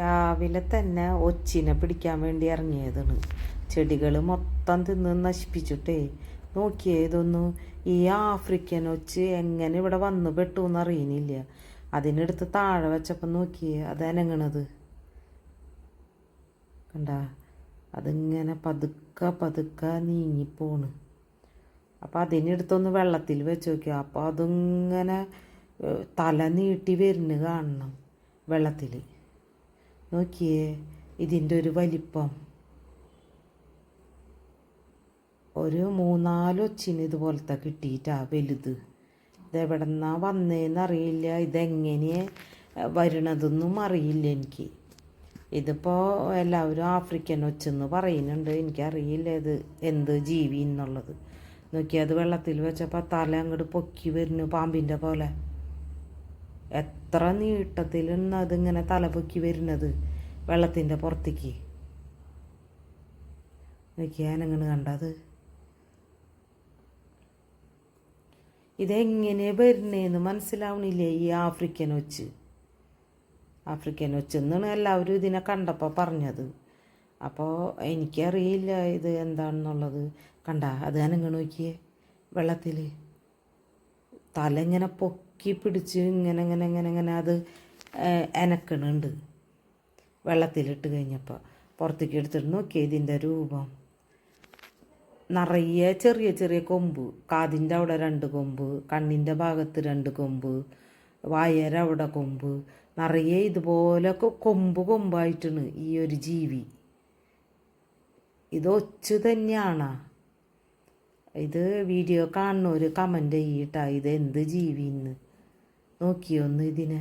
രാവിലെ തന്നെ ഒച്ചിനെ പിടിക്കാൻ വേണ്ടി ഇറങ്ങിയതാണ്. ചെടികൾ മൊത്തം തിന്ന് നശിപ്പിച്ചിട്ടേ നോക്കിയേ ഇതൊന്നും ഈ ആഫ്രിക്കൻ ഒച്ച് എങ്ങനെ ഇവിടെ വന്നു പെട്ടു എന്ന് അറിയുന്നില്ല അതിനെടുത്ത് താഴെ വെച്ചപ്പോൾ നോക്കിയേ അനങ്ങണത്. കണ്ട അതിങ്ങനെ പതുക്കെ പതുക്കെ നീങ്ങിപ്പോണ്. അപ്പം അതിനെടുത്തൊന്ന് വെള്ളത്തിൽ വെച്ച് നോക്കിയ അപ്പോൾ അതിങ്ങനെ തല നീട്ടി വരുന്നു കാണണം വെള്ളത്തിൽ നോക്കിയേ ഇതിന്റെ ഒരു വലിപ്പം. ഒരു മൂന്നാലൊച്ചിന് ഇതുപോലത്തെ കിട്ടിയിട്ടാ വലുത്. ഇതെവിടെ നിന്നാ വന്നേന്നറിയില്ല. ഇതെങ്ങനെ വരണതെന്നും അറിയില്ല എനിക്ക്. ഇതിപ്പോൾ എല്ലാവരും ആഫ്രിക്കൻ ഒച്ചെന്ന് പറയുന്നുണ്ട്. എനിക്കറിയില്ല ഇത് എന്ത് ജീവി എന്നുള്ളത്. നോക്കി അത് വെള്ളത്തിൽ വെച്ചപ്പോൾ തല അങ്ങോട്ട് പൊക്കി വരുന്നു പാമ്പിന്റെ പോലെ. എത്ര നീട്ടത്തിലാണ് അതിങ്ങനെ തലപൊക്കി വരുന്നത് വെള്ളത്തിന്റെ പുറത്തേക്ക്? നോക്കിയാനങ്ങനെ കണ്ടത് ഇതെങ്ങനെ വരുന്നേന്ന് മനസ്സിലാവണില്ലേ ഈ ആഫ്രിക്കൻ ഒച്ച്? ആഫ്രിക്കൻ ഒച്ചെന്നാണ് എല്ലാവരും ഇതിനെ കണ്ടപ്പോൾ പറഞ്ഞത്. അപ്പോൾ എനിക്കറിയില്ല ഇത് എന്താണെന്നുള്ളത്. കണ്ട അത് ഞാനിങ്ങനെ നോക്കിയേ വെള്ളത്തിൽ തല ഇങ്ങനെ പൊക്കി പിടിച്ച് ഇങ്ങനെ ഇങ്ങനെ ഇങ്ങനെ ഇങ്ങനെ അത് അനക്കണുണ്ട്. വെള്ളത്തിലിട്ട് കഴിഞ്ഞപ്പോൾ പുറത്തേക്ക് എടുത്തിട്ട് നോക്കിയാൽ ഇതിന്റെ രൂപം. നിറയെ ചെറിയ ചെറിയ കൊമ്പ്. കാതിന്റെ അവിടെ രണ്ട് കൊമ്പ് കണ്ണിന്റെ ഭാഗത്ത് രണ്ട് കൊമ്പ് വായര അവിടെ കൊമ്പ്. നിറയെ ഇതുപോലൊക്കെ കൊമ്പ് കൊമ്പായിട്ടാണ് ഈ ഒരു ജീവി. ഇത് ഒച്ചു തന്നെയാണ്. ഇത് വീഡിയോ കാണുന്നവർ കമന്റ് ചെയ്യട്ടാ ഇത് എന്ത് ജീവിന്ന് നോക്കിയൊന്ന് ഇതിനെ.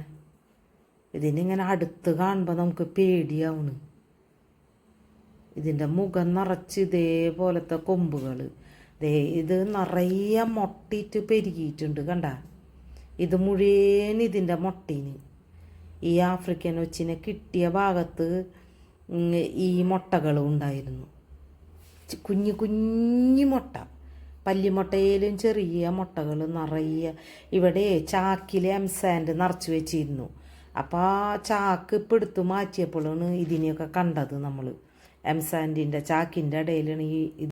ഇതിനിങ്ങനെ അടുത്ത് കാണുമ്പോൾ നമുക്ക് പേടിയാവണ് ഇതിന്റെ മുഖം നിറച്ച് ഇതേപോലത്തെ കൊമ്പുകൾ ദേ ഇത് നിറയെ മൊട്ടിയിട്ട് പെരുകിയിട്ടുണ്ട് കണ്ട. ഇത് മുഴുവൻ ഇതിന്റെ മൊട്ടീന്. ഈ ആഫ്രിക്കൻ ഒച്ചിനെ കിട്ടിയ ഭാഗത്ത് ഈ മുട്ടകളും ഉണ്ടായിരുന്നു. കുഞ്ഞു കുഞ്ഞു മുട്ട. പല്ലിമുട്ടയിലും ചെറിയ മുട്ടകൾ നിറയെ ഇവിടെ ചാക്കിൽ എംസാൻഡ് നിറച്ച് വെച്ചിരുന്നു. അപ്പോൾ ആ ചാക്ക് ഇപ്പം എടുത്ത് മാറ്റിയപ്പോഴാണ് ഇതിനെയൊക്കെ കണ്ടത് നമ്മൾ എംസാൻഡിന്റെ ചാക്കിന്റെ ഇടയിലാണ് ഈ